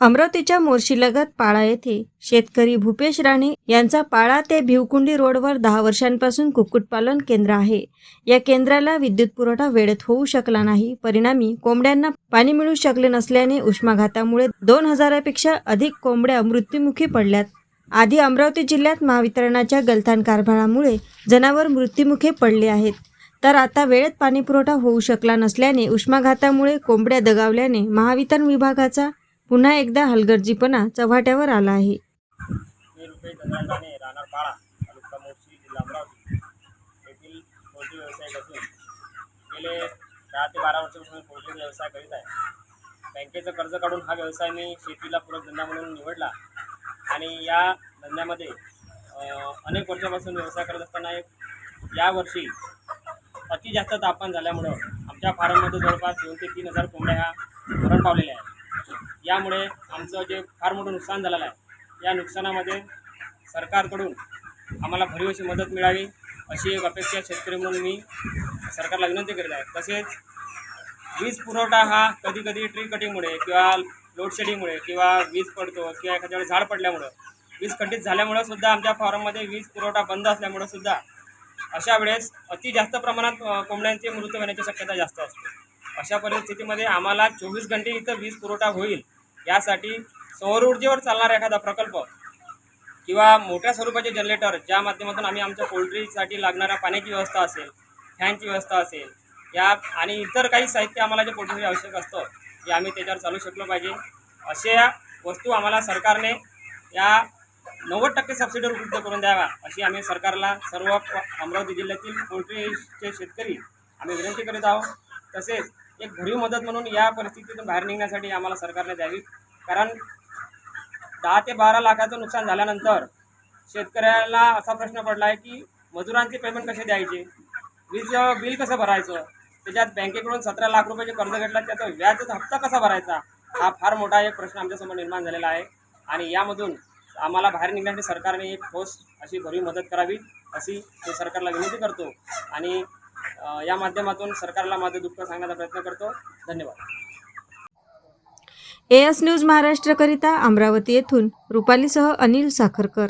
अमरावतीच्या मोर्शीलगत पाळा येथे शेतकरी भूपेश राणे यांचा पाळा ते भिवकुंडी रोडवर दहा वर्षांपासून कुक्कुटपालन केंद्र आहे. या केंद्राला विद्युत पुरवठा वेळेत होऊ शकला नाही. परिणामी कोंबड्यांना पाणी मिळू शकले नसल्याने उष्माघातामुळे दोन हजारापेक्षा अधिक कोंबड्या मृत्युमुखी पडल्यात. आधी अमरावती जिल्ह्यात महावितरणाच्या गलथान कारभारामुळे जनावर मृत्युमुखी पडले आहेत. तर आता वेळेत पाणीपुरवठा होऊ शकला नसल्याने उष्माघातामुळे कोंबड्या दगावल्याने महावितरण विभागाचा पुन्हा एकदा हलगर्जीपणा चव्हाट्यावर आला आहे. रुपये राहणार जिल्हा येथील गेले दहा ते बारा वर्षापासून पोल्ट्री व्यवसाय करीत आहे बँकेचं कर्ज काढून हा व्यवसाय मी शेतीला पूरक धंदा म्हणून निवडला. आणि या धंद्यामध्ये अनेक वर्षापासून व्यवसाय करत असताना एक यावर्षी अति जास्त तापमान झाल्यामुळं आमच्या फार्ममध्ये जवळपास दोन ते तीन हजार कोंबड्या ह्या मरण पावलेल्या आहेत. यामुळे आमचं जे फार मोठं नुकसान झालेलं आहे या नुकसानामध्ये सरकारकडून आम्हाला भरीव अशी मदत मिळावी अशी एक अपेक्षा शेतकरी म्हणून मी सरकारला विनंती करीत आहे. तसेच वीज पुरवठा हा कधी कधी ट्री कटिंगमुळे किंवा लोडशेडिंगमुळे किंवा वीज पडतो किंवा एखाद्या वेळेस झाड पडल्यामुळं वीज खंडित झाल्यामुळं सुद्धा आमच्या फॉर्ममध्ये वीज पुरवठा बंद असल्यामुळं सुद्धा अशा वेळेस अति जास्त प्रमाणात कोंबड्यांचे मृत्यू होण्याची शक्यता जास्त असते. अशा परिस्थितीमध्ये आम्हाला चोवीस घंटे इथं वीज पुरवठा होईल यासाठी सौर ऊर्जेवर चालणारा एखादा प्रकल्प किंवा मोठ्या स्वरूपाचे जनरेटर ज्या माध्यमातून आम्ही आमच्या पोल्ट्रीसाठी लागणाऱ्या पाण्याची व्यवस्था असेल फॅनची व्यवस्था असेल या आणि इतर काही साहित्य आम्हाला जे पोल्ट्रीसाठी आवश्यक असतं ते आम्ही त्याच्यावर चालू शकलो पाहिजे. अशा वस्तू आम्हाला सरकारने या नव्वद टक्के सबसिडीवर उपलब्ध करून द्यावा अशी आम्ही सरकारला सर्व अमरावती जिल्ह्यातील पोल्ट्रीचे शेतकरी आम्ही विनंती करीत आहोत. तसेच एक भरीव मदत म्हणून या परिस्थितीतून बाहेर निघण्यासाठी आम्हाला सरकारने द्यावी. कारण दहा ते बारा लाखाचं नुकसान झाल्यानंतर शेतकऱ्याला असा प्रश्न पडला आहे की मजुरांचे पेमेंट कसे द्यायचे? वीज बिल कसं भरायचं? त्याच्यात बँकेकडून सतरा लाख रुपयाचे कर्ज घेतला त्याचा व्याजाचा हप्ता कसा भरायचा? हा फार मोठा एक प्रश्न आमच्यासमोर निर्माण झालेला आहे. आणि यामधून आम्हाला बाहेर निघण्यासाठी सरकारने एक ठोस अशी भरीव मदत करावी अशी मी सरकारला विनंती करतो. आणि या माध्यमातून सरकारला माझं दुःख सांगण्याचा प्रयत्न करतो. धन्यवाद. एएस न्यूज महाराष्ट्रकरिता अमरावती येथून रुपालीसह अनिल साखरकर.